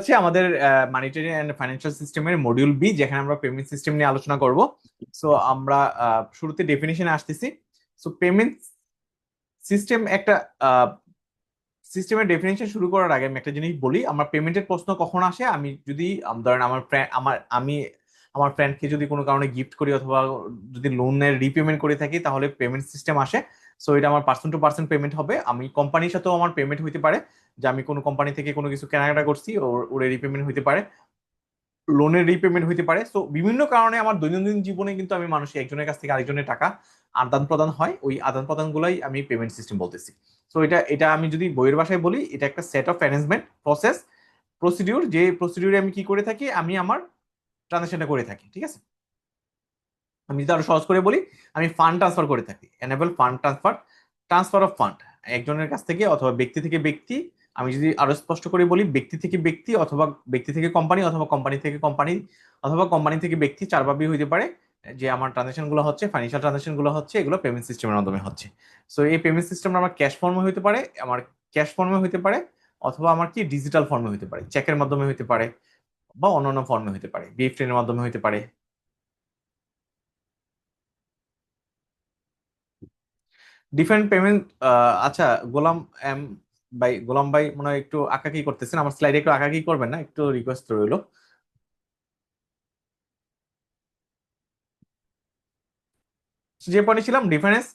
হচ্ছে আমাদের monetary and financial সিস্টেমের মডিউল বি যেখানে আমরা পেমেন্ট সিস্টেম নিয়ে আলোচনা করব। সো আমরা শুরুতে ডেফিনেশনে আসতেছি। সো পেমেন্ট সিস্টেম একটা সিস্টেমের ডেফিনেশন শুরু করার আগে আমি একটা জিনিস বলি। আমার পেমেন্টের প্রশ্ন কখন আসে? আমি যদি ধরেন আমার আমার, আমি, আমার ফ্রেন্ডকে যদি কোনো কারণে গিফট করি অথবা যদি লোনের রিপেমেন্ট করে থাকি, তাহলে পেমেন্ট সিস্টেম আসে। সো এটা আমার পার্সন টু পার্সন পেমেন্ট হবে। আমি কোম্পানির সাথেও আমার পেমেন্ট হইতে পারে, যে আমি কোনো কোম্পানি থেকে কোনো কিছু কেনাকাটা করছি, ওর রিপেমেন্ট হইতে পারে। লোনের রিপেমেন্ট হইতে পারে। সো বিভিন্ন কারণে আমার দৈনন্দিন জীবনে কিন্তু আমি মানুষ একজনের কাছ থেকে আরেকজনের টাকা আদান প্রদান হয়। ওই আদান প্রদান গুলাই আমি পেমেন্ট সিস্টেম বলতেছি। সো এটা এটা আমি যদি বইয়ের ভাষায় বলি, এটা একটা set of arrangement process procedure যে প্রসিডিউরে আমি কি করে থাকি, আমি আমার ট্রানজাকশনটা করে থাকি, ঠিক আছে? আমি যদি আরও সহজ করে বলি, আমি ফান্ড ট্রান্সফার করে থাকি। Enable fund transfer transfer of fund একজনের কাছ থেকে অথবা ব্যক্তি থেকে ব্যক্তি, আমি যদি আরও স্পষ্ট করে বলি, ব্যক্তি থেকে ব্যক্তি অথবা ব্যক্তি থেকে কোম্পানি অথবা কোম্পানি থেকে কোম্পানি অথবা কোম্পানি থেকে ব্যক্তি চারভাবেই হইতে পারে, যে আমার ট্রানজাকশনগুলো হচ্ছে ফাইন্যান্সিয়াল ট্রানজাকশনগুলো হচ্ছে, এগুলো পেমেন্ট সিস্টেমের মাধ্যমে হচ্ছে। সো এই পেমেন্ট সিস্টেম আমার ক্যাশ ফর্মে হইতে পারে, আমার ক্যাশ ফর্মে হইতে পারে, অথবা আমার কি ডিজিটাল ফর্মে হইতে পারে চেকের মাধ্যমে হইতে পারে, বা অন্যান্য ফর্মে হইতে পারে বিএফটির মাধ্যমে হইতে পারে। ডিফারেন্ট পেমেন্ট আচ্ছা গোলাম এম ভাই গোলাম ভাই মনে হয় একটু আঁকাকি করতেছেন। আমার স্লাইডে একটু আঁকাকি করবেন না? একটু রিকোয়েস্ট রইল। যে পয়েন্টে ছিলাম difference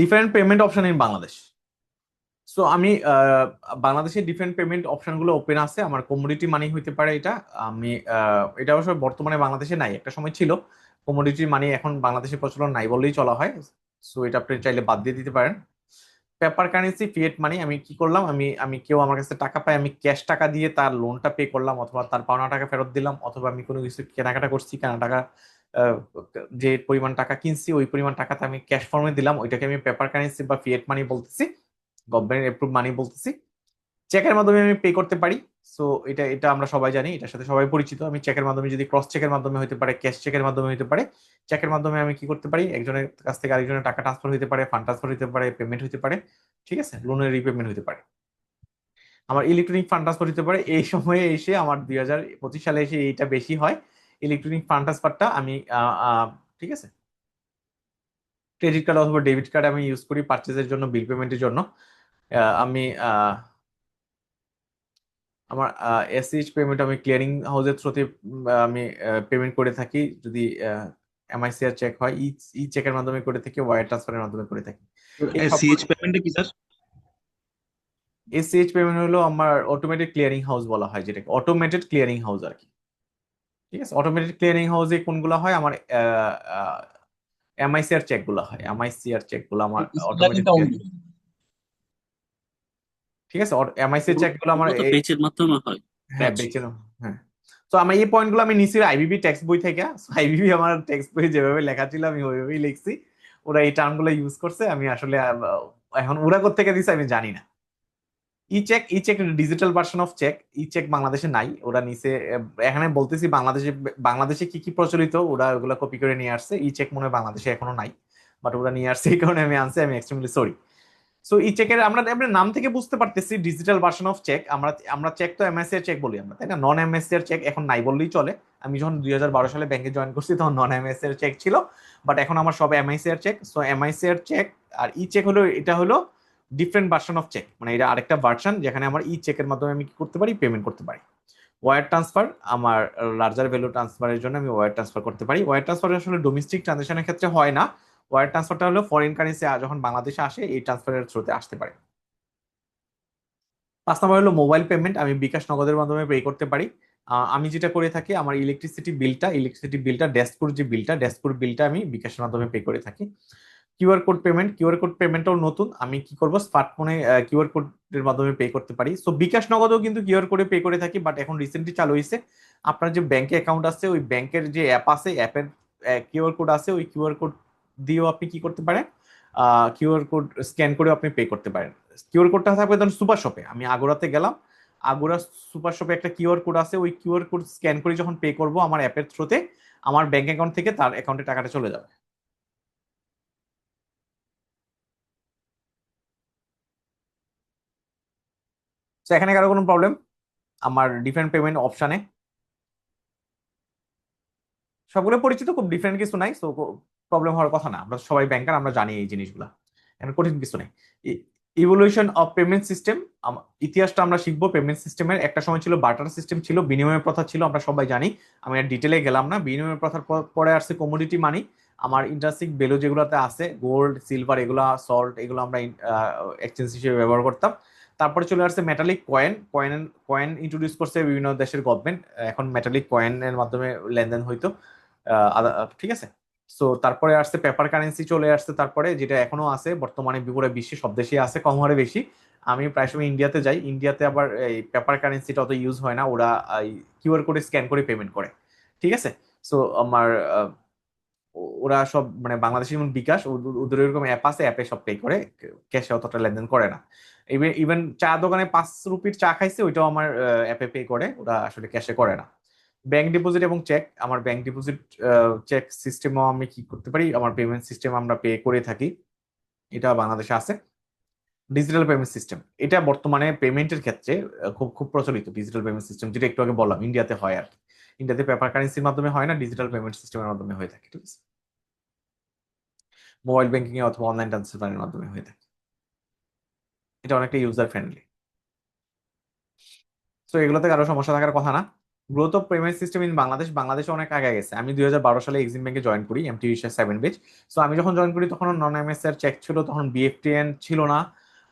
different payment option in Bangladesh so আমি বাংলাদেশের ডিফারেন্ট পেমেন্ট অপশনগুলো ওপেন আছে। আমার কমোডিটি মানি হইতে পারে এটা। আমি এটা অবশ্য বর্তমানে বাংলাদেশে নাই। একটা সময় ছিল। কমোডিটি মানি এখন বাংলাদেশে প্রচলন নাই বললেই চলা হয়। সো এটা আপনি চাইলে বাদ দিয়ে দিতে পারেন। পেপার কারেন্সি ফিয়েট মানি আমি কি করলাম? আমি আমি কেউ আমার কাছে টাকা পাই আমি ক্যাশ টাকা দিয়ে তার লোনটা পে করলাম অথবা তার পাওনা টাকা ফেরত দিলাম অথবা আমি কোনো কিছু কেনাকাটা করছি, কেনা টাকা যে পরিমাণ টাকা কিনছি, ওই পরিমাণ টাকাতে আমি ক্যাশ ফর্মে দিলাম। ওইটাকে আমি পেপার কারেন্সি বা ফিয়েট মানি বলতেছি। গভর্নমেন্ট এপ্রুভ মানি বলতেছি। চেকের মাধ্যমে আমি পে করতে পারি। সো এটা এটা আমরা সবাই জানি, এটার সাথে সবাই পরিচিত। আমি চেকের মাধ্যমে যদি ক্রস চেকের মাধ্যমে হতে পারে ক্যাশ চেকের মাধ্যমে হতে পারে চেকের মাধ্যমে আমি কি করতে পারি? একজনের কাছ থেকে আরেকজনের টাকা ট্রান্সফার হতে পারে ফান্ড ট্রান্সফার হতে পারে পেমেন্ট হতে পারে, ঠিক আছে? লোনের রিপেমেন্ট হতে পারে। আমার ইলেকট্রনিক ফান্ড ট্রান্সফার হতে পারে। এই সময়ে এসে আমার দুই হাজার পঁচিশ সালে এসে এইটা বেশি হয়। ইলেকট্রনিক ফান্ড ট্রান্সফারটা আমি ঠিক আছে? ক্রেডিট কার্ড অথবা ডেবিট কার্ড আমি ইউজ করি পার্চেজের জন্য বিল পেমেন্টের জন্য। আমি আমার এসএইচ পেমেন্ট আমি ক্লিয়ারিং হাউসের থ্রুতে আমি পেমেন্ট করে থাকি। যদি এমআইসিআর চেক হয় ই ই চেকের মাধ্যমে করে থাকি ওয়ার ট্রান্সফারের মাধ্যমে করে থাকি। এই সব- সিএইচ পেমেন্টে কি স্যার এসএইচ পেমেন্ট হলো আমার অটোমেটেড ক্লিয়ারিং হাউস বলা হয় যেটাকে অটোমেটেড ক্লিয়ারিং হাউস আর কি। ঠিক আছে? অটোমেটেড ক্লিয়ারিং হাউসে কোনগুলো হয়? আমার এমআইসিআর চেকগুলো হয়। এমআইসিআর চেকগুলো আমার অটোমেটেড ঠিক আছে? এমআইসিআর চেকগুলো আমার পেজের মাধ্যমে হয়। হ্যাঁ Patch. বেচে নাও হ্যাঁ। তো আমি এই পয়েন্টগুলো আমি নিচের আইবিবি টেক্সট বই থেকে। আইবিবি আমার টেক্সট বই যেভাবে লেখা ছিল আমি ওইভাবেই লিখছি। ওরা এই টার্মগুলো ইউজ করছে আমি আসলে এখন ওরা থেকে দিছে আমি জানি না। E cheque e cheque digital version of cheque e cheque বাংলাদেশে নাই ওরা নিচে এখানে বলতেছি বাংলাদেশে বাংলাদেশে কি কি প্রচলিত ওরা ওগুলো কপি করে নিয়ে আসছে। ই চেক মনে হয় বাংলাদেশে এখনও নাই বাট ওরা নিয়ে আসছে এই কারণে আমি আনছি আমি এক্সট্রিমলি সরি সো এই চেকের আমরা নাম থেকে বুঝতে পারতেছি ডিজিটাল ভার্সন অফ চেক আমরা আমরা চেক তো এমএসসি চেক বলি আমরা, তাই না? নন এমএসসি এর চেক এখন নাই বললেই চলে। আমি যখন দুই হাজার বারো সালে ব্যাংকে জয়েন করছি তখন নন এমএসসি এর চেক ছিল। বাট এখন আমার সব এমআইসি এর চেক সো এমআইসি এর চেক আর ই চেক হলো, এটা হলো ডিফারেন্ট ভার্সন অফ চেক মানে এটা আরেকটা ভার্সন যেখানে আমার ই চেকের মাধ্যমে আমি কি করতে পারি? পেমেন্ট করতে পারি। ওয়ার ট্রান্সফার আমার লার্জার ভ্যালু ট্রান্সফারের জন্য আমি ওয়ার ট্রান্সফার করতে পারি। ওয়ার ট্রান্সফার আসলে ডোমেস্টিক ট্রানজাকশনের ক্ষেত্রে হয় না। ওয়ার ট্রান্সফারটা হলো ফরেন কারেন্সি যখন বাংলাদেশে আসে, এই ট্রান্সফারের থ্রুতে আসতে পারে। পাঁচ নম্বর হলো মোবাইল পেমেন্ট আমি বিকাশ নগদের মাধ্যমে পে করতে পারি। আমি যেটা করে থাকি, আমার ইলেকট্রিসিটি বিলটা ইলেকট্রিসিটি বিলটা ড্যাশপুর যে বিলটা ড্যাশপুর বিলটা আমি বিকাশের মাধ্যমে পে করে থাকি। QR code payment QR code পেমেন্টটাও নতুন। আমি কি করব? স্মার্টফোনে কিউআর কোডের মাধ্যমে পে করতে পারি। সো বিকাশ নগদেও কিন্তু কিউআর কোডে পে করে থাকি বাট এখন রিসেন্টলি চালু হয়েছে আপনার যে ব্যাংকে অ্যাকাউন্ট আছে, ওই ব্যাংকের যে অ্যাপ আছে অ্যাপের কিউআর কোড আছে, ওই কিউআর কোড দিয়েও আপনি কি করতে পারেন? কিউআর কোড স্ক্যান করেও আপনি পে করতে পারেন। কিউআর কোডটা থাকবে ধরুন সুপার শপে আমি আগোরাতে গেলাম। আগোরা সুপার শপে একটা কিউআর কোড আছে। ওই কিউআর কোড স্ক্যান করে যখন পে করব আমার অ্যাপের থ্রুতে আমার ব্যাংক অ্যাকাউন্ট থেকে তার অ্যাকাউন্টে টাকাটা চলে যাবে। তো এখানে কারও কোনো প্রবলেম আমার ডিফারেন্ট পেমেন্ট অপশানে সবগুলো পরিচিত, খুব ডিফারেন্ট কিছু নাই। সো প্রবলেম হওয়ার কথা না। আমরা সবাই ব্যাংকার আমরা জানি এই জিনিসগুলা। এখানে কঠিন কিছু নেই। ইভলিউশন অফ পেমেন্ট সিস্টেম ইতিহাসটা আমরা শিখব পেমেন্ট সিস্টেমের একটা সময় ছিল বার্টার সিস্টেম ছিল, বিনিময় প্রথা ছিল, আমরা সবাই জানি। আমি আর ডিটেলে গেলাম না। বিনিময় প্রথার পরে আসছে কমোডিটি মানি আমার ইন্টারেস্টিক ভ্যালু যেগুলোতে আছে গোল্ড সিলভার এগুলা সল্ট এগুলো আমরা এক্সচেঞ্জ হিসেবে ব্যবহার করতাম। তারপরে চলে আসছে metallic coin coin coin introduce করছে বিভিন্ন দেশের গভর্নমেন্ট এখন মেটালিক কয়েনের মাধ্যমে লেনদেন হইতো। ঠিক আছে? সো তারপরে আসছে পেপার কারেন্সি চলে আসছে তারপরে, যেটা এখনও আছে, বর্তমানে পুরো বিশ্বে সব দেশে আছে, কম হারে বেশি। আমি প্রায় সময় ইন্ডিয়াতে যাই ইন্ডিয়াতে আবার এই পেপার কারেন্সিটা অত ইউজ হয় না, ওরা কিউআর কোডে স্ক্যান করে পেমেন্ট করে। ঠিক আছে? সো আমার ওরা সব মানে বাংলাদেশে যেমন বিকাশ ওদের এরকম অ্যাপ আছে অ্যাপে সব পে করে ক্যাশে অতটা লেনদেন করে না। ইভেন চা দোকানে পাঁচ রুপির চা খাইছে, ওইটাও আমার অ্যাপে পে করে, ওরা আসলে ক্যাশে করে না। ব্যাংক ডিপোজিট এবং চেক আমার ব্যাংক ডিপোজিট চেক সিস্টেমও আমি কি করতে পারি? আমার পেমেন্ট সিস্টেম আমরা পে করে থাকি। এটা বাংলাদেশে আছে। ডিজিটাল পেমেন্ট সিস্টেম এটা বর্তমানে পেমেন্টের ক্ষেত্রে খুব খুব প্রচলিত ডিজিটাল পেমেন্ট সিস্টেম যেটা একটু আগে বললাম ইন্ডিয়াতে হয় আর ইন্ডিয়াতে পেপার কারেন্সির মাধ্যমে হয় না ডিজিটাল পেমেন্ট সিস্টেমের মাধ্যমে হয়ে থাকে, ঠিক আছে? মোবাইল ব্যাংকিং অথবা অনলাইন ট্রান্সফারের মাধ্যমে হয়ে থাকে। এটা অনেকটা ইউজার ফ্রেন্ডলি তো এগুলোতে কারও সমস্যা থাকার কথা না। Growth of payment system in Bangladesh বাংলাদেশে অনেক আগে গেছে। আমি দুই হাজার সালে এক্সিম ব্যাংকে জয়েন করি এমটি সেভেন বেচ সো আমি যখন জয়েন করি তখন নন এমএস এর চেক ছিল তখন বিএফটিএন ছিল না।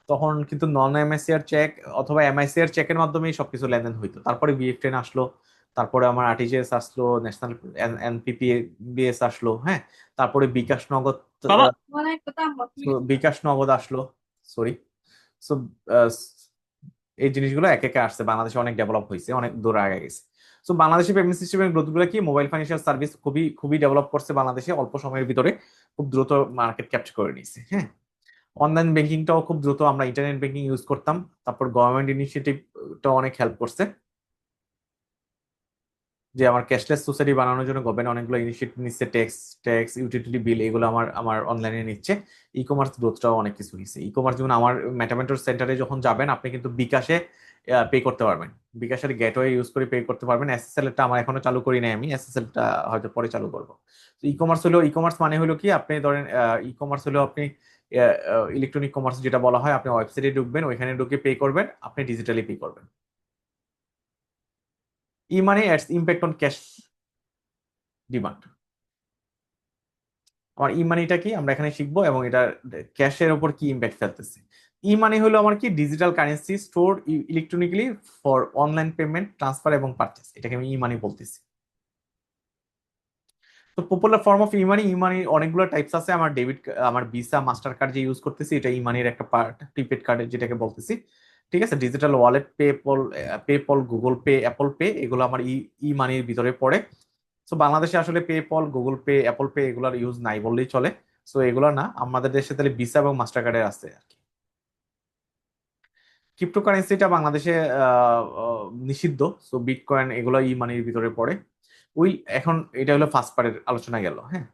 তখন কিন্তু নন এমএসসি এর চেক অথবা এমআইসি এর চেকের মাধ্যমেই সবকিছু লেনদেন হইতো। তারপরে বিএফটিএন আসলো তারপরে আমার আরটিজিএস আসলো ন্যাশনাল এনপিপি বিএস আসলো হ্যাঁ? তারপরে বিকাশ নগদ বিকাশ নগদ আসলো সরি সো এই জিনিসগুলো এক একে আসছে। বাংলাদেশে অনেক ডেভেলপ হয়েছে অনেক দূর আগে গেছে। সো বাংলাদেশে পেমেন্ট সিস্টেমের গ্রোথগুলো কি? মোবাইল ফাইন্যান্সিয়াল সার্ভিস খুবই খুবই ডেভেলপ করছে বাংলাদেশে, অল্প সময়ের ভিতরে খুব দ্রুত মার্কেট ক্যাপচার করে নিয়েছে হ্যাঁ? অনলাইন ব্যাংকিংটাও খুব দ্রুত আমরা ইন্টারনেট ব্যাংকিং ইউজ করতাম। তারপর গভর্নমেন্ট ইনিশিয়েটিভটা অনেক হেল্প করছে। যে আমার ক্যাশলেস সোসাইটি বানানোর জন্য গভর্নমেন্ট অনেকগুলো ইনিশিয়েটিভ নিচ্ছে ট্যাক্স ট্যাক্স ইউটিলিটি বিল এগুলো আমার আমার অনলাইনে নিচ্ছে। ই কমার্স গ্রোথটাও অনেক কিছু নিচ্ছে। ই কমার্স যেমন আমার মেটামেন্টর সেন্টারে যখন যাবেন, আপনি কিন্তু বিকাশে পে করতে পারবেন। বিকাশের গেটওয়ে ইউজ করে পে করতে পারবেন। এসএসএল টা আমার এখনও চালু করি নাই আমি। এসএসএল টা হয়তো পরে চালু করব। ই কমার্স হলো ই কমার্স মানে হলো কি? আপনি ধরেন ই কমার্স হলো আপনি ইলেকট্রনিক কমার্স যেটা বলা হয়, আপনি ওয়েবসাইটে ঢুকবেন, ওইখানে ঢুকে পে করবেন, আপনি ডিজিটালি পে করবেন। মানে its impact on cash demand আমার ই মানিটা কি? আমরা এখানে শিখব এবং এটা ক্যাশের উপর কি ইম্প্যাক্ট ফেলতেছে। ই মানি হলো আমার কি? Digital currency store electronically for online payment transfer এবং পারচেস এটাকে আমি ই মানি বলতেছি। তো popular form of e money e money অনেকগুলো টাইপস আছে। আমার ডেবিট আমার ভিসা মাস্টার কার্ড যে ইউজ করতেছি, এটা ই মানির একটা পার্ট প্রিপেড কার্ডের যেটাকে বলতেছি। ঠিক আছে? Digital wallet PayPal PayPal Google Pay Apple Pay এগুলো আমার ই ই মানির ভিতরে পড়ে। সো বাংলাদেশে আসলে PayPal Google Pay Apple Pay এগুলোর ইউজ নাই বললেই চলে। সো এগুলো না, আমাদের দেশে তাহলে ভিসা এবং মাস্টার কার্ডের আছে আর কি। ক্রিপ্টোকারেন্সিটা বাংলাদেশে নিষিদ্ধ। সো বিটকয়েন এগুলো ই মানির ভিতরে পড়ে। ওই এখন এটা হলো ফার্স্ট পার্টের আলোচনা গেল হ্যাঁ?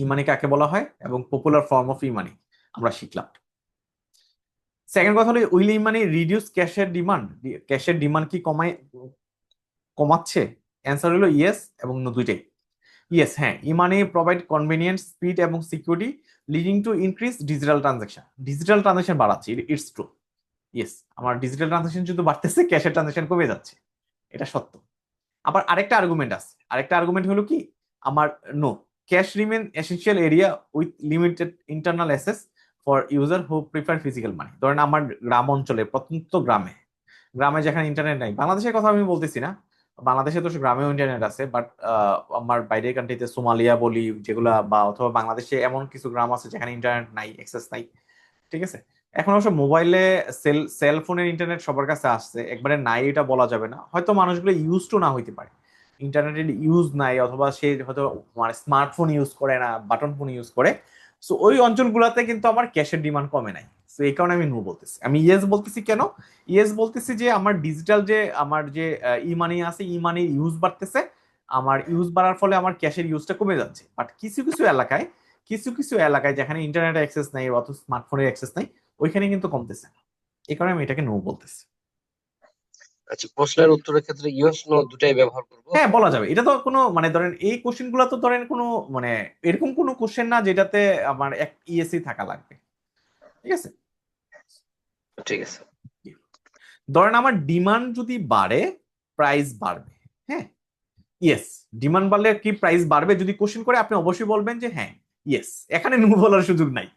ই মানি কাকে বলা হয়? এবং popular form of e money আমরা শিখলাম। সেকেন্ড কথা হলো উইল মানি রিডিউস ক্যাশের ডিমান্ড ক্যাশের ডিমান্ড কি কমায়, কমাচ্ছে? অ্যান্সার হলো ইয়েস এবং দুইটাই। ইয়েস হ্যাঁ e money provide convenience speed এবং security leading to increase digital transaction digital transaction বাড়াচ্ছে ইটস ট্রু ইয়েস আমার ডিজিটাল ট্রানজাকশন শুধু বাড়তেছে ক্যাশের ট্রানজাকশন কমে যাচ্ছে। এটা সত্য। আবার আরেকটা আর্গুমেন্ট আছে। আরেকটা আর্গুমেন্ট হলো কি? আমার no cash remain essential area with limited internal access for user who prefer physical money ধরেন আমার গ্রাম অঞ্চলে, প্রত্যন্ত গ্রামে গ্রামে যেখানে ইন্টারনেট নাই, বাংলাদেশের কথা আমি বলতেছি না, বাংলাদেশে তো গ্রামেও ইন্টারনেট আছে বাট আমার বাইরের কান্ট্রিতে সোমালিয়া বলি, যেগুলা বা অথবা বাংলাদেশে এমন কিছু গ্রাম আছে যেখানে ইন্টারনেট নাই অ্যাক্সেস নাই, ঠিক আছে? এখন অবশ্য মোবাইলে সেল সেল ফোনের ইন্টারনেট সবার কাছে আসছে, একবারে নাই এটা বলা যাবে না, হয়তো মানুষগুলো ইউজ টু না হইতে পারে। ইন্টারনেটের ইউজ নাই, অথবা সে হয়তো মানে স্মার্টফোন ইউজ করে না বাটন ফোন ইউজ করে সো ওই অঞ্চলগুলোতে কিন্তু আমার ক্যাশের ডিমান্ড কমে নাই। তো এই কারণে আমি নো বলতেছি। আমি ইয়েস বলতেছি কেন? ইয়েস বলতেছি যে, আমার ডিজিটাল যে, আমার যে ই মানি আছে ই মানি ইউজ বাড়তেছে। আমার ইউজ বাড়ার ফলে আমার ক্যাশের ইউজটা কমে যাচ্ছে। বাট কিছু কিছু এলাকায়, কিছু কিছু এলাকায় যেখানে ইন্টারনেট অ্যাক্সেস নাই অথবা স্মার্টফোনের অ্যাক্সেস নাই, ওইখানে কিন্তু কমতেছে না। এই কারণে আমি এটাকে নো বলতেছি। আচ্ছা প্রশ্নের উত্তরের ক্ষেত্রে ইয়েস নো দুটাই ব্যবহার করব। হ্যাঁ বলা যাবে। এটা তো কোনো মানে ধরেন এই কোশ্চেনগুলো তো ধরেন কোনো মানে এরকম কোনো কোশ্চেন না যেটাতে আমার এক ইএসসি থাকা লাগবে। ঠিক আছে? ঠিক আছে। ধরেন আমার ডিমান্ড যদি বাড়ে প্রাইস বাড়বে হ্যাঁ? ইয়েস ডিমান্ড বাড়লে কি প্রাইস বাড়বে? যদি কোশ্চেন করে আপনি অবশ্যই বলবেন যে হ্যাঁ ইয়েস এখানে নো বলার সুযোগ নাই।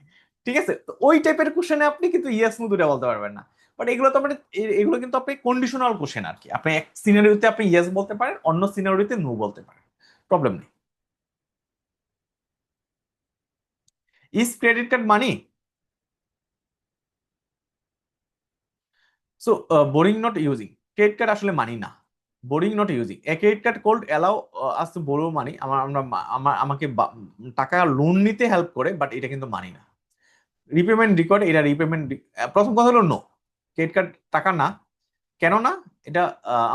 ঠিক আছে? ওই টাইপের কোশ্চেনে আপনি কিন্তু ইয়েস নো দুটা বলতে পারবেন না। বাট এগুলো তো মানে এগুলো কিন্তু আপনি কন্ডিশনাল কোশ্চেন আর কি। আপনি এক সিনারিওতে আপনি ইয়েস বলতে পারেন, অন্য সিনারিওতে নো বলতে পারেন। প্রবলেম নেই। Is credit card money so boring not using credit card আসলে মানি না। Boring not using a credit card could allow us to borrow money আমার, আমরা আমার, আমাকে টাকা লোন নিতে হেল্প করে বাট এটা কিন্তু মানি না। রিপেমেন্ট রেকর্ড এটা রিপেমেন্ট প্রথম কথা হলো নো ক্রেডিট কার্ড টাকা না। কেন না? এটা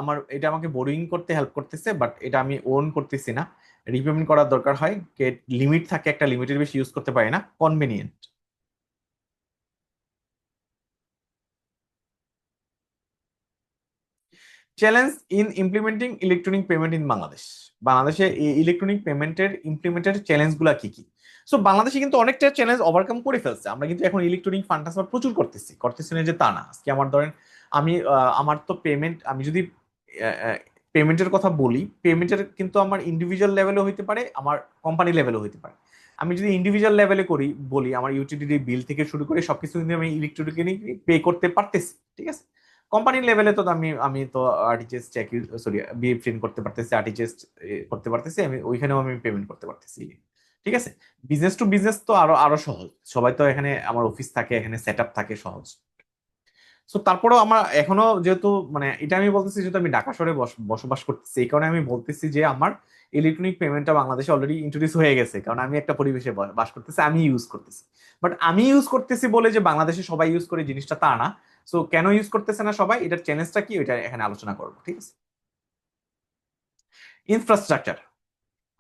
আমার, এটা আমাকে বোরিং করতে হেল্প করতেছে বাট এটা আমি ওন করতেছি না। রিপেমেন্ট করার দরকার হয় লিমিট থাকে একটা লিমিটের বেশি ইউজ করতে পারি না convenient challenge in implementing electronic payment in Bangladesh বাংলাদেশে ইলেকট্রনিক পেমেন্টের ইমপ্লিমেন্টের চ্যালেঞ্জগুলো কি কি? সো বাংলাদেশে কিন্তু অনেকটা চ্যালেঞ্জ ওভারকাম করে ফেলছে। আমরা কিন্তু এখন ইলেকট্রনিক ফান্ড ট্রান্সফার প্রচুর করতেছি। করতেছি না যে তা না। আজকে আমার ধরেন আমি আমার তো পেমেন্ট আমি যদি পেমেন্টের কথা বলি পেমেন্টের কিন্তু আমার ইন্ডিভিজুয়াল লেভেলও হইতে পারে, আমার কোম্পানি লেভেলও হইতে পারে। আমি যদি ইন্ডিভিজুয়াল লেভেলে করি, বলি আমার ইউটিলিটি বিল থেকে শুরু করে সবকিছু কিন্তু আমি ইলেকট্রনিক পে করতে পারতেছি, ঠিক আছে? কোম্পানির লেভেলে তো আমি আমি তো আরটিজিএস চেক সরি বিএফ করতে পারতেছি আরটিজিএস করতে পারতেছি, আমি ওইখানেও আমি পেমেন্ট করতে পারতেছি। ঠিক আছে? বিজনেস টু বিজনেস তো আরও আরও সহজ। সবাই তো এখানে, আমার অফিস থাকে, এখানে সেট থাকে সহজ। সো তারপরেও আমার এখনও যেহেতু মানে এটা আমি বলতেছি যেহেতু আমি ঢাকা শহরে বসবাস করতেছি, এই কারণে আমি বলতেছি যে আমার ইলেকট্রনিক পেমেন্টটা বাংলাদেশে অলরেডি ইন্ট্রোডিউস হয়ে গেছে। কারণ আমি একটা পরিবেশে বাস করতেছি, আমি ইউজ করতেছি। বাট আমি ইউজ করতেছি বলে যে বাংলাদেশে সবাই ইউজ করে জিনিসটা তা না। সো কেন ইউজ করতেছে না সবাই? এটার চ্যালেঞ্জটা কি? ওইটা এখানে আলোচনা করব, ঠিক আছে? ইনফ্রাস্ট্রাকচার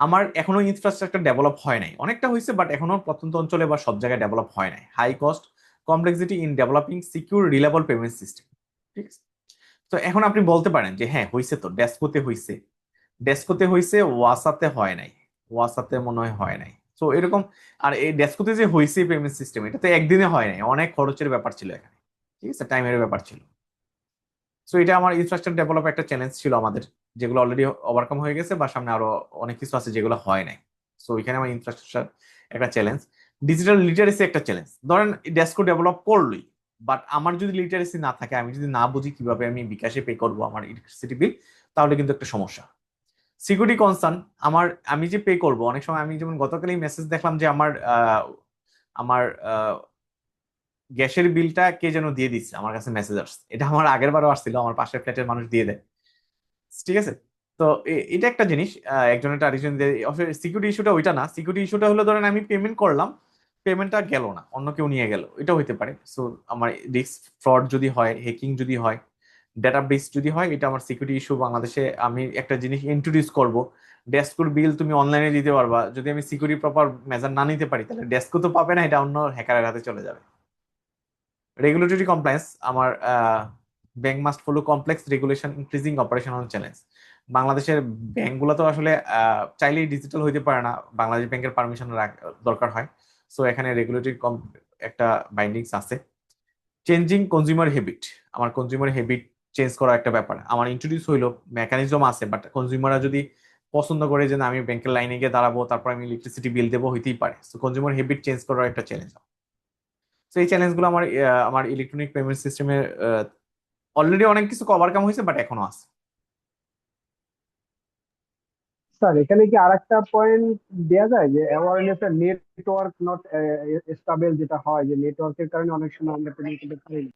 আমার এখনও ইনফ্রাস্ট্রাকচার ডেভেলপ হয় নাই। অনেকটা হয়েছে বাট এখনও প্রত্যন্ত অঞ্চলে বা সব জায়গায় ডেভেলপ হয় নাই। High cost complexity in developing secure reliable payment system ঠিক আছে? তো এখন আপনি বলতে পারেন যে হ্যাঁ হয়েছে তো, ডেস্কোতে হয়েছে ডেস্কোতে হয়েছে ওয়াসাতে হয় নাই। ওয়াসাতে মনে হয় হয় নাই। তো এরকম, আর এই ডেস্কোতে যে হয়েছে পেমেন্ট সিস্টেম এটা তো একদিনে হয় নাই। অনেক খরচের ব্যাপার ছিল এখানে। ঠিক আছে? টাইমের ব্যাপার ছিল। সো এটা আমার ইনফ্রাস্ট্রাকচার ডেভেলপ একটা চ্যালেঞ্জ ছিল আমাদের। যেগুলো অলরেডি ওভারকাম হয়ে গেছে বা সামনে আরও অনেক কিছু আছে যেগুলো হয় নাই। সো এখানে আমার ইনফ্রাস্ট্রাকচার একটা চ্যালেঞ্জ ডিজিটাল লিটারেসি একটা চ্যালেঞ্জ ধরেন ডেস্কো ডেভেলপ করলই বাট আমার যদি লিটারেসি না থাকে, আমি যদি না বুঝি কীভাবে আমি বিকাশে পে করব আমার ইলেকট্রিসিটি বিল তাহলে কিন্তু একটা সমস্যা। সিকিউরিটি কনসার্ন আমার, আমি যে পে করব, অনেক সময় আমি যেমন গতকালই মেসেজ দেখলাম যে আমার আমার গ্যাসের বিলটা কে যেন দিয়ে দিচ্ছে, আমার কাছে মেসেজ আসছে এটা আমার আগের বারও আসছিল, আমার পাশের ফ্ল্যাটের মানুষ দিয়ে দেয়। ঠিক আছে? তো এটা একটা জিনিস আহ, একজনের আরেকজন সিকিউরিটি ইস্যুটা ওইটা না। সিকিউরিটি ইস্যুটা হলো ধরেন আমি পেমেন্ট করলাম পেমেন্টটা গেল না অন্য কেউ নিয়ে গেল এটা হইতে পারে। সো আমার রিস্ক ফ্রড যদি হয় হ্যাকিং যদি হয় ডেটা ব্রিচ যদি হয় এটা আমার সিকিউরিটি ইস্যু বাংলাদেশে আমি একটা জিনিস ইন্ট্রোডিউস করব। ডেস্কোর বিল তুমি অনলাইনে দিতে পারবা। যদি আমি সিকিউরিটি প্রপার মেজার না নিতে পারি তাহলে ডেস্কো তো পাবে না এটা অন্য হ্যাকারের হাতে চলে যাবে। রেগুলেটরি কমপ্লায়েন্স আমার bank must follow complex regulation increasing operational challenge বাংলাদেশের ব্যাংকগুলো তো আসলে চাইলেই ডিজিটাল হইতে পারে না। বাংলাদেশ ব্যাংকের পারমিশন দরকার হয়। সো এখানে রেগুলেটরি একটা বাইন্ডিংস আছে। চেঞ্জিং কনজিউমার হ্যাবিট আমার কনজিউমার হ্যাবিট চেঞ্জ করা একটা ব্যাপার। আমার ইন্ট্রোডিউস হইল মেকানিজম আছে বাট কনজিউমাররা যদি পছন্দ করে যে না, আমি ব্যাংকের লাইনে গিয়ে দাঁড়াবো, তারপর আমি ইলেকট্রিসিটি বিল দেবো, হইতেই পারে। সো কনজিউমার হ্যাবিট চেঞ্জ করার একটা চ্যালেঞ্জ তো এই চ্যালেঞ্জগুলো আমার আমার ইলেকট্রনিক পেমেন্ট সিস্টেমে অলরেডি অনেক কিছু ওভারকাম হয়েছে বাট এখনও আছে। স্যার এখানে কি আরেকটা পয়েন্ট দেয়া যায়? যে অ্যাওয়ারনেস নেটওয়ার্ক নট স্টেবল যেটা হয় যে নেটওয়ার্কের কারণে অনেক সময় আমরা পেমেন্ট করতে পারি না।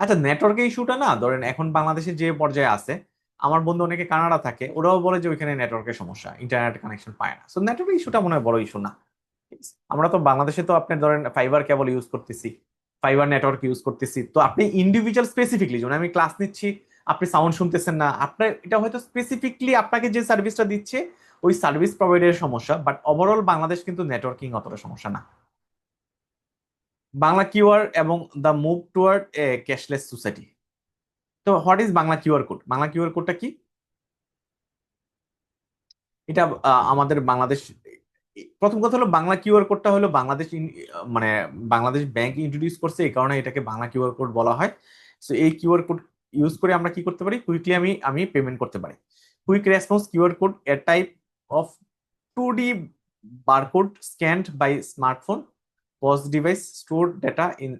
আচ্ছা নেটওয়ার্কের ইস্যুটা না? ধরেন এখন বাংলাদেশে যে পর্যায়ে আছে আমার বন্ধু অনেকে কানাডা থাকে ওরাও বলে যে ওইখানে নেটওয়ার্কের সমস্যা ইন্টারনেট কানেকশন পায় না। সো নেটওয়ার্কের ইস্যুটা মনে হয় বড় ইস্যু না। আমরা তো বাংলাদেশে তো আপনি ধরেন ফাইবার কেবল ইউজ করতেছি। ফাইবার নেটওয়ার্ক ইউজ করতেছি। তো আপনি ইন্ডিভিজুয়াল স্পেসিফিকলি যেমন আমি ক্লাস নিচ্ছি, আপনি সাউন্ড শুনতেছেন না, আপনার এটা হয়তো স্পেসিফিকলি আপনাকে যে সার্ভিসটা দিচ্ছে, ওই সার্ভিস প্রোভাইডারের সমস্যা বাট ওভারঅল বাংলাদেশ কিন্তু নেটওয়ার্কিং অতটা সমস্যা না। বাংলা কিউআর এবং the move toward a cashless society তো what is Bangla QR code Bangla QR কোডটা কি? এটা আমাদের বাংলাদেশ প্রথম কথা হলো বাংলা কিউআর কোডটা হলো বাংলাদেশ মানে বাংলাদেশ ব্যাংক ইন্ট্রোডিউস করছে, এই কারণে এটাকে বাংলা কিউআর কোড বলা হয়। সো এই কিউআর কোড ইউজ করে আমরা কি করতে পারি? কুইকলি আমি আমি পেমেন্ট করতে পারি। Quick response QR code a type of two D barcode scanned by smartphone POS device store data in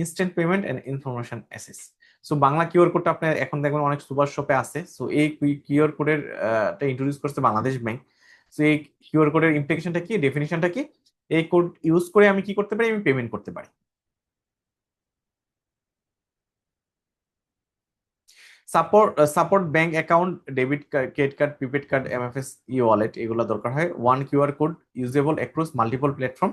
instant payment and information access so Bangla QR কোডটা আপনার এখন দেখবেন অনেক সুপার শপে আছে। সো এই কিউআর কোডের ইন্ট্রোডিউস করছে বাংলাদেশ ব্যাংক। সো এই কিউআর কোডের ইমপ্লিকেশনটা কি? ডেফিনিশনটা কি? এই কোড ইউজ করে আমি কি করতে পারি? আমি পেমেন্ট করতে পারি। Support support bank account debit card credit card prepaid card MFS e wallet এগুলো দরকার হয়। One QR code usable across multiple platform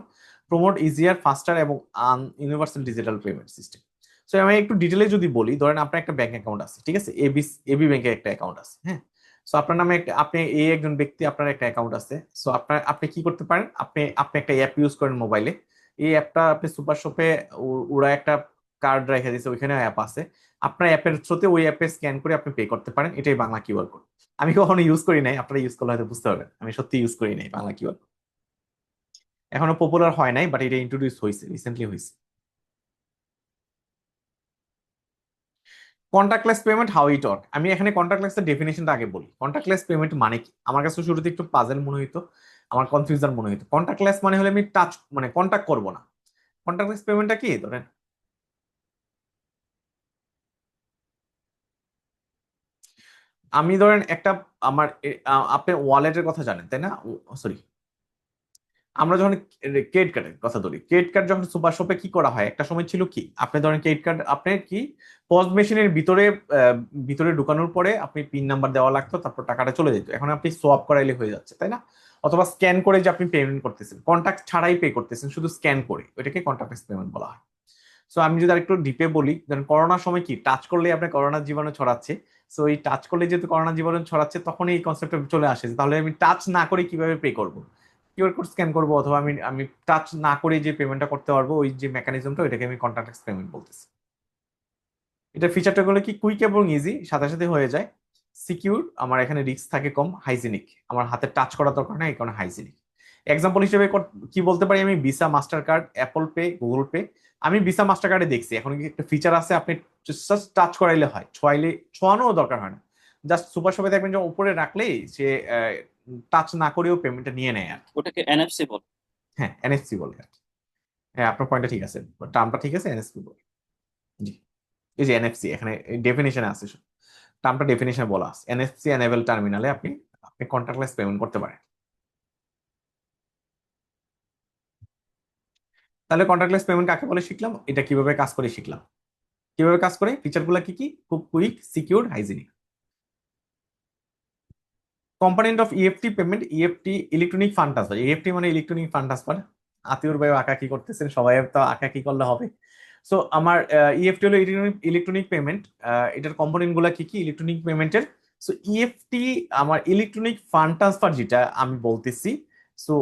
promote easier faster এবং an universal digital payment system so আমি একটু ডিটেলে যদি বলি, ধরেন আপনার একটা ব্যাংক অ্যাকাউন্ট আছে, ঠিক আছে? এবি এবি ব্যাংকের একটা অ্যাকাউন্ট আছে হ্যাঁ? সো আপনার নামে আপনি এই একজন ব্যক্তি, আপনার একটা অ্যাকাউন্ট আছে। সো আপনার, আপনি কি করতে পারেন? আপনি আপনি একটা অ্যাপ ইউজ করেন মোবাইলে এই অ্যাপটা আপনি সুপার শপে ওরা একটা কার্ড রেখে দিয়েছে, ওইখানে অ্যাপ আছে। আপনার অ্যাপের থ্রুতে ওই অ্যাপে স্ক্যান করে আপনি পে করতে পারেন। এটাই বাংলা কিউআর কোড। আমি কখনো ইউজ করি নাই। আপনারা ইউজ করলে হয়তো বুঝতে পারবেন। আমি সত্যি ইউজ করি নাই বাংলা কিউআর কোড। এখনও পপুলার হয় নাই বাট এটা ইন্ট্রোডিউস হয়েছে রিসেন্টলি হয়েছে contactless payment how it work আমি এখানে কন্টাক্টলেসের ডেফিনেশনটা আগে বলি। কন্টাক্টলেস পেমেন্ট মানে কি? আমার কাছে শুরুতে একটু পাজেল মনে হইতো, আমার কনফিউশন মনে হইতো। কন্টাক্টলেস মানে হলে আমি টাচ মানে কন্টাক্ট করব না। কন্টাক্টলেস পেমেন্টটা কি? ধরেন, আমি ধরেন একটা আমার আপনি ওয়ালেটের কথা জানেন, তাই না? সরি আমরা যখন ক্রেডিট কার্ডের কথা ধরি ক্রেডিট কার্ড যখন সুপার শপে কি করা হয়? একটা সময় ছিল কি? আপনি ধরেন ক্রেডিট কার্ড আপনি কি পজ মেশিনের ভিতরে ভিতরে ঢুকানোর পরে আপনি পিন নাম্বার দেওয়া লাগতো, তারপর টাকাটা চলে যেত। এখন আপনি সোয়াপ করাইলে হয়ে যাচ্ছে, তাই না? অথবা স্ক্যান করে যে আপনি পেমেন্ট করতেছেন। কন্ট্যাক্ট ছাড়াই পে করতেছেন, শুধু স্ক্যান করে। ওইটাকে কন্ট্যাক্টলেস পেমেন্ট বলা হয়। সো আমি যদি আরেকটু ডিপে বলি, ধরেন করোনার সময় কি? টাচ করলে আপনি করোনার জীবাণু ছড়াচ্ছে। সো এই টাচ করলে যেহেতু করোনা জীবাণু ছড়াচ্ছে তখন এই কনসেপ্টটা চলে আসে তাহলে আমি টাচ না করে কীভাবে পে করব? কিউআর কোড স্ক্যান করব অথবা আমি আমি টাচ না করে যে পেমেন্টটা করতে পারব, ওই যে মেকানিজমটা ওইটাকে আমি কন্ট্যাক্টলেস পেমেন্ট বলতেছি। এটা ফিচারটা গুলো কি কুইক এবং ইজি সাথে সাথে হয়ে যায়। সিকিউর আমার এখানে রিস্ক থাকে কম হাইজিনিক আমার হাতে টাচ করা দরকার না এই কারণে হাইজিনিক এক্সাম্পল হিসেবে কি বলতে পারি আমি? Visa Master card Apple Pay Google Pay আমি ভিসা মাস্টার কার্ডে দেখছি, এখন কি একটা ফিচার আছে, আপনি জাস্ট টাচ করাইলে হয়, ছোয়াইলে, ছোয়ানোও দরকার হয় না। জাস্ট সুপার শপে দেখবেন যে উপরে রাখলেই সে টাচ না করেও পেমেন্টটা নিয়ে নেয় আর ওটাকে এনএফসি বলে। হ্যাঁ এনএফসি বলে আর হ্যাঁ আপনার পয়েন্টটা ঠিক আছে টার্মটা ঠিক আছে এনএফসি বলে। জি। এই যে এনএফসি এখানে ডেফিনেশনে আছে টার্মটা ডেফিনেশনে বলা আছে। এনএফসি এনেবল টার্মিনালে আপনি আপনি কন্ট্যাক্টলেস পেমেন্ট করতে পারেন। তাহলে কন্ট্যাক্টলেস পেমেন্ট কাকে বলে শিখলাম? এটা কীভাবে কাজ করে শিখলাম? কীভাবে কাজ করে? ফিচারগুলো কি কি? খুব quick secure hygienic component of EFT payment EFT electronic fund transfer EFT মানে ইলেকট্রনিক ফান্ড ট্রান্সফার আতিউর ভাই আঁকা কি করতেছেন? সবাই তো আঁকা কি করলে হবে? সো আমার ইএফটি হলো ইলেকট্রনিক পেমেন্ট এটার কম্পোনেন্টগুলা কি কি? ইলেকট্রনিক পেমেন্টের সো ইএফটি আমার ইলেকট্রনিক ফান্ড ট্রান্সফার যেটা আমি বলতেছি। সো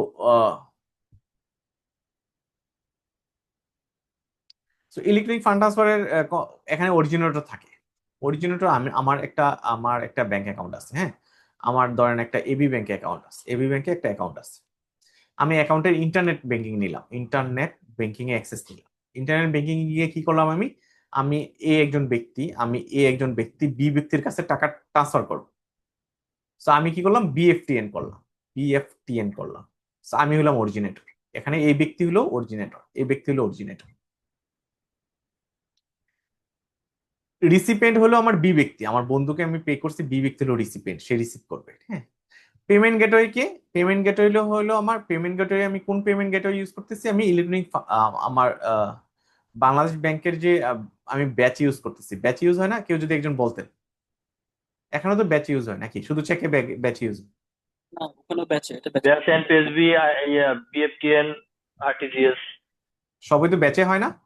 সো ইলেকট্রনিক ফান্ড ট্রান্সফারের এখানে অরিজিনেটর থাকে। অরিজিনেটর আমি, আমার একটা আমার একটা ব্যাংক অ্যাকাউন্ট আছে হ্যাঁ? আমার ধরেন একটা এবি ব্যাংকে অ্যাকাউন্ট আছে। এবি ব্যাংকে একটা অ্যাকাউন্ট আছে। আমি অ্যাকাউন্টের ইন্টারনেট ব্যাংকিং নিলাম। ইন্টারনেট ব্যাংকিং এ অ্যাক্সেস নিলাম। ইন্টারনেট ব্যাংকিং গিয়ে কি করলাম আমি? আমি এ একজন ব্যক্তি, আমি এ একজন ব্যক্তি বি ব্যক্তির কাছে টাকা ট্রান্সফার করব। সো আমি কি করলাম? বিএফটিএন করলাম। বিএফটিএন করলাম। সো আমি হলাম অরিজিনেটর এখানে এই ব্যক্তি হলো অরিজিনেটর এই ব্যক্তি হলো অরিজিনেটর রিসিপেন্ট হলো আমার বি ব্যক্তি। আমার বন্ধুকে আমি পে করছি বি ব্যক্তি হলো রিসিপেন্ট সে রিসিভ করবে হ্যাঁ? পেমেন্ট গেটওয়ে কে? পেমেন্ট গেটওয়ে হলো আমার পেমেন্ট গেটওয়ে আমি কোন পেমেন্ট গেটওয়ে ইউজ করতেছি? আমি ইলেকট্রনিক আমার আহ, বাংলাদেশ ব্যাংকের যে আমি ব্যাচ ইউজ করতেছি। ব্যাচ ইউজ হয় না? কেউ যদি একজন বলতেন। এখনও তো ব্যাচ ইউজ হয় নাকি? শুধু চেকে ব্যাচ ইউজ না ওখানে ব্যাচে এটা ব্যাচে NPSB, uh, BFTN, RTGS. সবই তো ব্যাচে হয় না?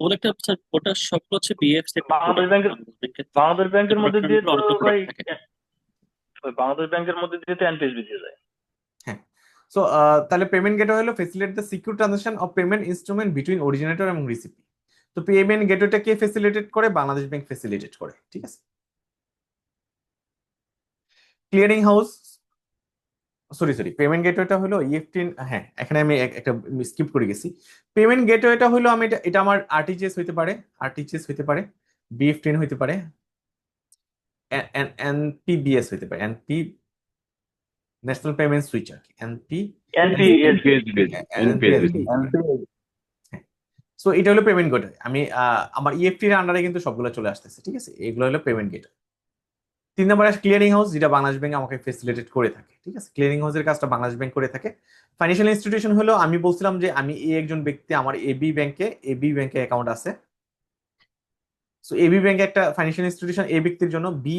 ওগুলো একটা স্যার ওটা সবগুলো হচ্ছে বিএফসি বাংলাদেশ ব্যাংকের বাংলাদেশ ব্যাংকের মধ্যে দিয়ে তো ভাই বাংলাদেশ ব্যাংকের মধ্যে দিয়ে তো NPSB দিয়ে যায়। সো তাহলে পেমেন্ট গেটওয়ে হলো facilitate the secure transaction of payment instrument between originator এবং রিসিপি তো পেমেন্ট গেটওয়েটা কে ফেসিলিটেট করে? বাংলাদেশ ব্যাংক ফেসিলিটেট করে ঠিক আছে? Clearing house sorry sorry payment গেটওয়েটা হলো ইএফটি হ্যাঁ এখানে আমি একটা স্কিপ করে গেছি। পেমেন্ট গেটওয়েটা হলো আমি এটা এটা আমার আরটিজিএস হইতে পারে আরটিজিএস হইতে পারে বিএফটিএন হইতে পারে এনপিবিএস হইতে পারে এনপি ন্যাশনাল পেমেন্ট সুইচ আর কি এনপি সো এটা হলো পেমেন্ট গেটওয়ে আমি আমার ইএফটি এর আন্ডারে কিন্তু সবগুলো চলে আসতেছে ঠিক আছে? এগুলো হলো পেমেন্ট গেটওয়ে তিন নম্বর ক্লিয়ারিং হাউস যেটা বাংলাদেশ ব্যাংক আমাকে ফেসিলিটেট করে থাকে, ঠিক আছে? ক্লিয়ারিং হাউসের কাজটা বাংলাদেশ ব্যাংক করে থাকে। ফাইন্যান্সিয়াল ইনস্টিটিউশন হলো, আমি বলছিলাম যে আমি এই একজন ব্যক্তি, আমার এবি ব্যাংকে এবি ব্যাংকে অ্যাকাউন্ট আছে। সো এবি ব্যাংকে একটা ফাইন্যান্সিয়াল ইনস্টিটিউশন এই ব্যক্তির জন্য বি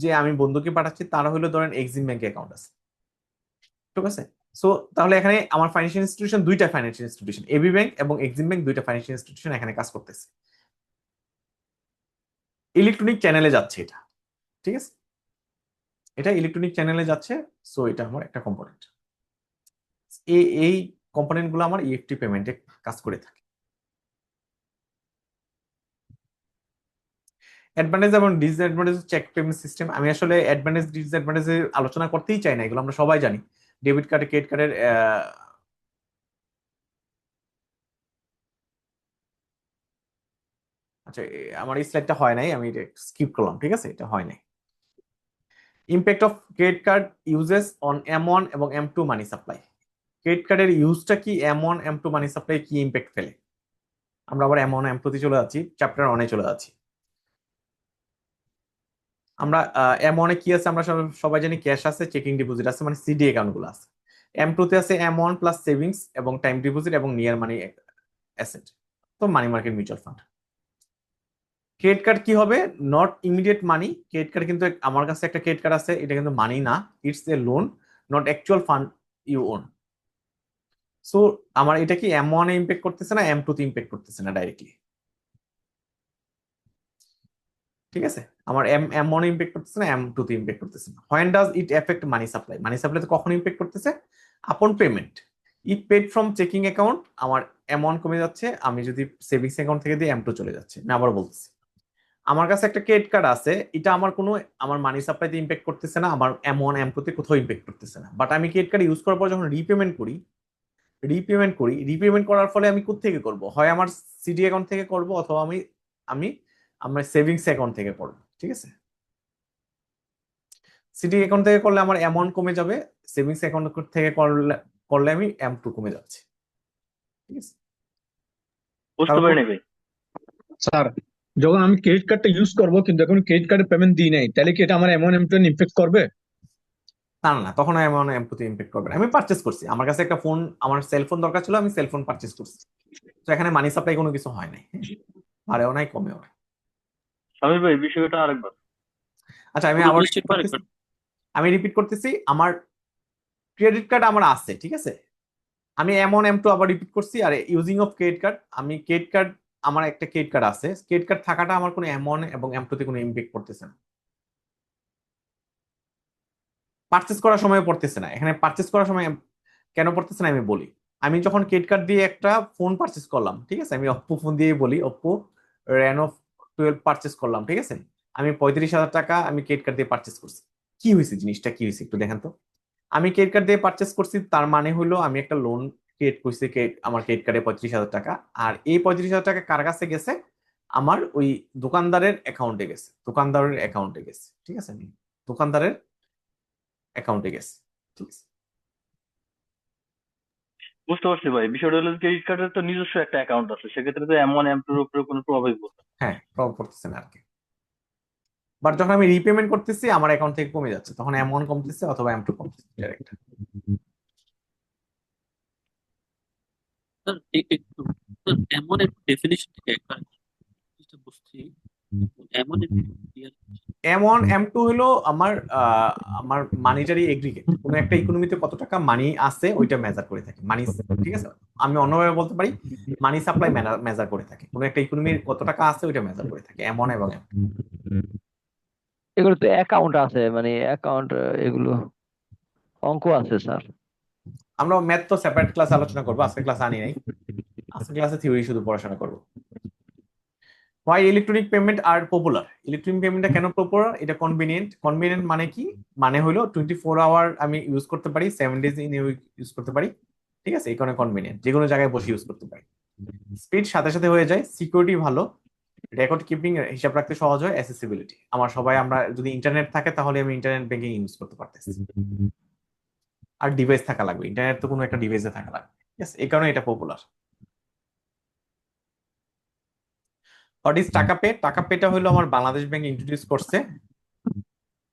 যে আমি বন্ধুকে পাঠাচ্ছি, তার হলো ধরেন এক্সিম ব্যাংকে অ্যাকাউন্ট আছে। ঠিক আছে? সো তাহলে এখানে আমার ফাইন্যান্সিয়াল ইনস্টিটিউশন দুইটা ফাইন্যান্সিয়াল ইনস্টিটিউশন এবি ব্যাংক এবং এক্সিম ব্যাংক দুইটা ফাইন্যান্সিয়াল ইনস্টিটিউশন এখানে কাজ করতেছে। ইলেকট্রনিক চ্যানেলে যাচ্ছে এটা, ঠিক আছে? এটা ইলেকট্রনিক চ্যানেলে যাচ্ছে সো এটা আমার একটা কম্পোনেন্ট এই এই কম্পোনেন্টগুলো আমার ইএফটি পেমেন্টে কাজ করে থাকে। অ্যাডভান্টেজ এবং ডিসঅ্যাডভান্টেজ চেক পেমেন্ট সিস্টেম আমি আসলে অ্যাডভান্টেজ ডিসঅ্যাডভান্টেজ আলোচনা করতেই চাই না, এগুলো আমরা সবাই জানি। ডেবিট কার্ডে ক্রেডিট কার্ডের আচ্ছা আমার এই স্লাইডটা হয় নাই, আমি স্কিপ করলাম, ঠিক আছে? এটা হয় নাই। Impact of credit card uses on M one এবং M two money supply credit কার্ডের ইউজটা কি? M one M two money supply কি ইম্প্যাক্ট ফেলে? আমরা আবার এম ওয়ান এম টুতে চলে যাচ্ছি চ্যাপ্টার ওয়ানে চলে যাচ্ছি। আমরা এম ওয়ানে কি আছে? আমরা সবাই- জানি ক্যাশ আছে চেকিং ডিপোজিট আছে মানে সিডি অ্যাকাউন্টগুলো আছে। এম টুতে আছে এম ওয়ান প্লাস সেভিংস এবং টাইম ডিপোজিট এবং নিয়ার মানি অ্যাসেট তো money market mutual fund credit card কি হবে? Not immediate money credit card কিন্তু আমার কাছে একটা ক্রেডিট কার্ড আছে, এটা কিন্তু মানি না it's a loan not actual fund you own so আমার এটা কি এম ওয়ানে ইম্প্যাক্ট করতেছে না এম টুতে ইম্প্যাক্ট করতেছে না ডাইরেক্টলি ঠিক আছে? আমার এম এম ওয়ানে ইম্প্যাক্ট করতেছে না এম টুতে ইম্প্যাক্ট করতেছে না। When does it effect money supply money সাপ্লাইতে কখন ইম্প্যাক্ট করতেছে? Upon payment it paid from checking account আমার ওয়ান কমে যাচ্ছে, আমি যদি সেভিংস অ্যাকাউন্ট থেকে দিয়ে এম টু চলে যাচ্ছে। আমি আবার বলতেছি। আমার কাছে একটা ক্রেডিট কার্ড আছে এটা আমার কোনো আমার মানি সাপ্লাইতে ইম্প্যাক্ট করতেছে না আমার এম ওয়ান এম টুতে কোথাও ইম্প্যাক্ট করতেছে না। বাট আমি ক্রেডিট কার্ড ইউজ করার পর যখন রিপেমেন্ট করি রিপেমেন্ট করি রিপেমেন্ট করার ফলে আমি থেকে করব? হয় আমার সিডি অ্যাকাউন্ট থেকে করব অথবা আমি আমি আমার সেভিংস অ্যাকাউন্ট থেকে করব ঠিক আছে? সিডি অ্যাকাউন্ট থেকে করলে আমার অ্যামাউন্ট কমে যাবে সেভিংস অ্যাকাউন্ট থেকে করলে করলে আমি এম টু কমে যাচ্ছে ঠিক আছে? বুঝতে তারপর- ভাই। স্যার যখন আমি ক্রেডিট কার্ডটা ইউজ করব কিন্তু এখন ক্রেডিট কার্ডে পেমেন্ট দিই নাই তাহলে কি এটা আমার এমন এমন ইমপ্যাক্ট করবে? না না তখন এমন এম টুতে ইম্প্যাক্ট করবে আমি পারচেস করছি। আমার কাছে একটা ফোন আমার সেলফোন দরকার ছিল আমি সেলফোন পারচেস করছি। তো এখানে মানি সাপ্লাই কোনো কিছু হয় নাই। বাড়েও নাই কমেও নাই। সমীর ভাই বিষয়টা আরেকবার। আচ্ছা আমি আবার। আমি রিপিট করতেছি আমার ক্রেডিট কার্ড আমার আছে ঠিক আছে? আমি এমন এম টু আবার রিপিট করছি আর ইউজিং অফ ক্রেডিট কার্ড আমি ক্রেডিট কার্ড আমার একটা ক্রেডিট কার্ড আছে। ক্রেডিট কার্ড থাকাটা আমার কোনো এমন এবং এম টুতে কোনো ইম্প্যাক্ট করতেছে না। পারচেস করার সময় পড়তেছে না। এখানে পারচেস করার সময় কেন পড়তেছে না আমি বলি। আমি যখন ক্রেডিট কার্ড দিয়ে একটা ফোন পারচেস করলাম, ঠিক আছে? আমি অপ্পো ফোন দিয়ে বলি অপ্পো রেনো টুয়েলভ পারচেস করলাম, ঠিক আছে? আমি পঁয়ত্রিশ হাজার টাকা আমি ক্রেডিট কার্ড দিয়ে পারচেস করছি। কি হয়েছে জিনিসটা? কি হয়েছে? একটু দেখেন তো। আমি ক্রেডিট কার্ড দিয়ে পারচেস করছি, তার মানে হলো আমি একটা লোন ক্রিয়েট করছি আমার ক্রেডিট কার্ডে পঁয়ত্রিশ হাজার টাকা। আর এই পঁয়ত্রিশ হাজার টাকা কার কাছে গেছে? আমার ওই দোকানদারের অ্যাকাউন্টে গেছে। দোকানদারের অ্যাকাউন্টে গেছে। ঠিক আছে? দোকানদারের অ্যাকাউন্টে গেছে। ঠিক আছে? বুঝতে পারছি ভাই। বিষয়টা হলো ক্রেডিট কার্ডের তো নিজস্ব একটা অ্যাকাউন্ট আছে। সেক্ষেত্রে তো এম ওয়ান এম টুর উপরে কোনো প্রভাবই পড়বে না। হ্যাঁ প্রভাব পড়তেছে না আর কি। বাট যখন আমি রিপেমেন্ট করতেছি আমার অ্যাকাউন্ট থেকে কমে যাচ্ছে। তখন ওয়ান কমতেছে অথবা এম টু কমতেছে। ডাইরেক্ট স্যার একটু স্যার এমন একটু ডেফিনেশন থেকে একবার জিনিসটা বুঝছি। এমন clear M one M two হলো আমার আহ, আমার মানিটারি এগ্রিগেট কোনো একটা ইকোনমিতে কত টাকা মানি আছে ওইটা মেজার করে থাকে। মানি ঠিক আছে? আমি অন্যভাবে বলতে পারি মানি সাপ্লাই মেজার করে থাকে। কোনো একটা ইকোনমির কত টাকা আছে ওইটা মেজার করে থাকে। এম ওয়ান এবং এম এগুলো তো অ্যাকাউন্ট আছে মানে অ্যাকাউন্ট এগুলো অঙ্ক আছে স্যার। আমরা ম্যাথ তো সেপারেট ক্লাস আলোচনা করব আজকে ক্লাস আনি নাই। আজকে ক্লাসে থিওরি শুধু পড়াশোনা করব। Why electronic payment are popular electronic পেমেন্টটা কেন পপুলার এটা কনভিনিয়েন্ট কনভিনিয়েন্ট মানে কি? মানে হলো টোয়েন্টি ফোর আওয়ার আমি ইউজ করতে পারি সেভেন ডেজ ইন ইউজ করতে পারি। ঠিক আছে? এই কারণে কনভিনিয়েন্ট যে কোনো জায়গায় বসে ইউজ করতে পারি। স্পিড সাথে সাথে হয়ে যায়। সিকিউরিটি ভালো। রেকর্ড কিপিং হিসাব রাখতে সহজ হয়। অ্যাসেসিবিলিটি আমার সবাই, আমরা যদি ইন্টারনেট থাকে তাহলে আমি ইন্টারনেট ব্যাংকিং ইউজ করতে পারতেছি। আর ডিভাইস থাকা লাগবে ইন্টারনেট তো কোনো একটা ডিভাইসে থাকা লাগবে। ঠিক আছে এই কারণে এটা popular what is Taka pay Taka পেটা হলো আমার বাংলাদেশ ব্যাংক ইন্ট্রোডিউস করছে।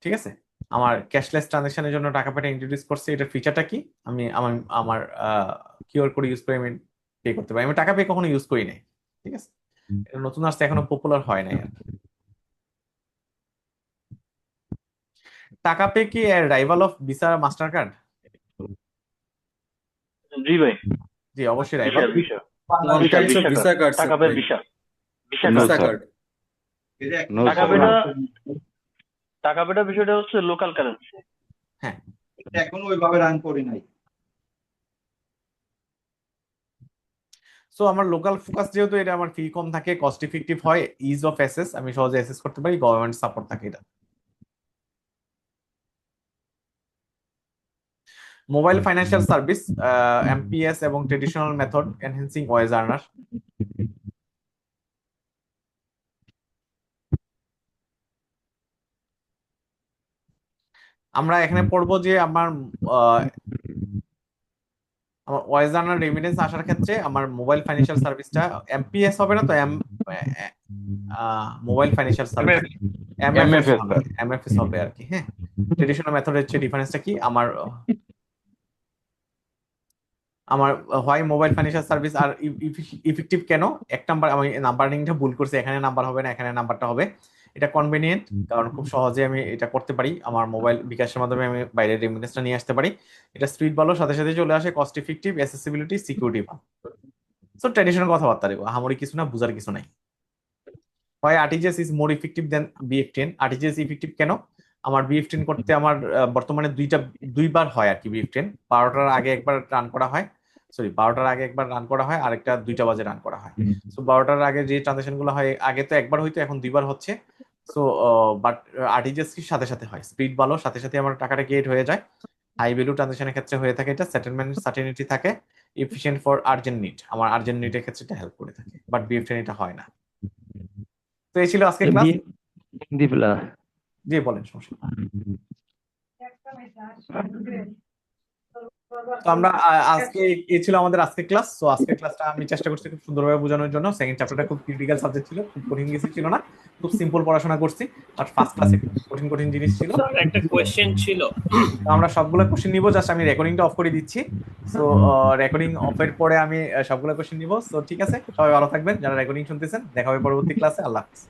ঠিক আছে? আমার ক্যাশলেস ট্রানজাকশনের জন্য টাকা পেটা ইন্ট্রোডিউস করছে। এটার ফিচারটা কি? আমি আমার আমার কিউআর কোড ইউজ করে আমি পে করতে পারি। আমি টাকা পে কখনো ইউজ করি নাই। ঠিক আছে? এটা নতুন আসছে এখনও পপুলার হয় নাই আর টাকা পে কি rival of Visa Master card জি ভাই। জি অবশ্যই Visa cards, Taka sir, Visa Visa Visa card। card. No, টাকা পেটা টাকা পেটা বিষয়টা হচ্ছে লোকাল কারেন্সি এখন ওইভাবে রান করি নাই। সো আমার লোকাল ফোকাস যেহেতু এটা আমার ফি কম থাকে কস্ট ইফেক্টিভ হয় ইজ অফ অ্যাসেস আমি সহজে অ্যাসেস করতে পারি গভর্নমেন্ট সাপোর্ট থাকে এটা। মোবাইল ফাইন্যান্সিয়াল সার্ভিস এমপিএস এবং traditional method enhancing wage earner আমরা এখানে পড়ব যে আমার আমার ওয়েজ আর্নার রেমিটেন্স আসার ক্ষেত্রে আমার মোবাইল ফাইন্যান্সিয়াল সার্ভিসটা এমপিএস হবে না তো M mobile financial service MFS হবে। আর কি হ্যাঁ। ট্রেডিশনাল মেথডের হচ্ছে ডিফারেন্সটা কি? আমার আমার why mobile financial service are effective কেন? এক নাম্বার আমি নাম্বারিংটা ভুল করছি এখানে নাম্বার হবে না এখানে নাম্বারটা হবে। এটা কনভেনিয়েন্ট কারণ খুব সহজে আমি এটা করতে পারি। আমার মোবাইল বিকাশের মাধ্যমে আমি বাইরের রেমিটেন্সটা নিয়ে আসতে পারি। এটা স্পিড ভালো সাথে সাথে চলে আসে cost effective accessibility security so traditional কথাবার্তা রেখো হামরি কিছু না বুঝার কিছু নাই। হয় RTGS is more effective than বিএফ10 RTGS effective কেন? আমার বিএফ10 করতে আমার বর্তমানে দুইটা দুইবার হয় আর কি বিএফ10 বারোটার আগে একবার রান করা হয়। সরি বারোটার আগে একবার রান করা হয় আরেকটা দুইটা বাজে রান করা হয়। সো বারোটার আগে যে ট্রানজেকশনগুলো হয় আগে তো একবার হইতো এখন দুইবার হচ্ছে। সো বাট আরটিজিএস কি সাথে সাথে হয়। স্পিড ভালো সাথে সাথে আমার টাকাটা ক্রিয়েট হয়ে যায়। হাই ভ্যালু ট্রানজাকশনের ক্ষেত্রে হয়ে থাকে এটা সেটেলমেন্ট সার্টেনিটি থাকে। এফিশিয়েন্ট ফর আর্জেন্ট নিড আমার আর্জেন্ট নিডের ক্ষেত্রে এটা হেল্প করে থাকে। বাট বিএফ এটা হয় না। তো এই ছিল আজকে ক্লাস দিবলা জি বলেন সমস্যা। তো আমরা আজকে এই ছিল আমাদের আজকে ক্লাস তো আজকে ক্লাসটা আমি চেষ্টা করছি খুব সুন্দরভাবে বোঝানোর জন্য। সেকেন্ড চ্যাপ্টারটা খুব ক্রিটিক্যাল সাবজেক্ট ছিল খুব কঠিন কিছু ছিল না খুব সিম্পল পড়াশোনা করছি আর ফার্স্ট ক্লাসে কঠিন কঠিন জিনিস ছিল। একটা কোয়েশ্চেন ছিল। তো আমরা সবগুলো কোশ্চেন নিব জাস্ট আমি রেকর্ডিংটা অফ করে দিচ্ছি। সো রেকর্ডিং অফের পরে আমি সবগুলো কোশ্চেন নিব। সো ঠিক আছে সবাই ভালো থাকবেন যারা রেকর্ডিং শুনতেছেন দেখা হবে পরবর্তী ক্লাসে আল্লাহ হাফিজ।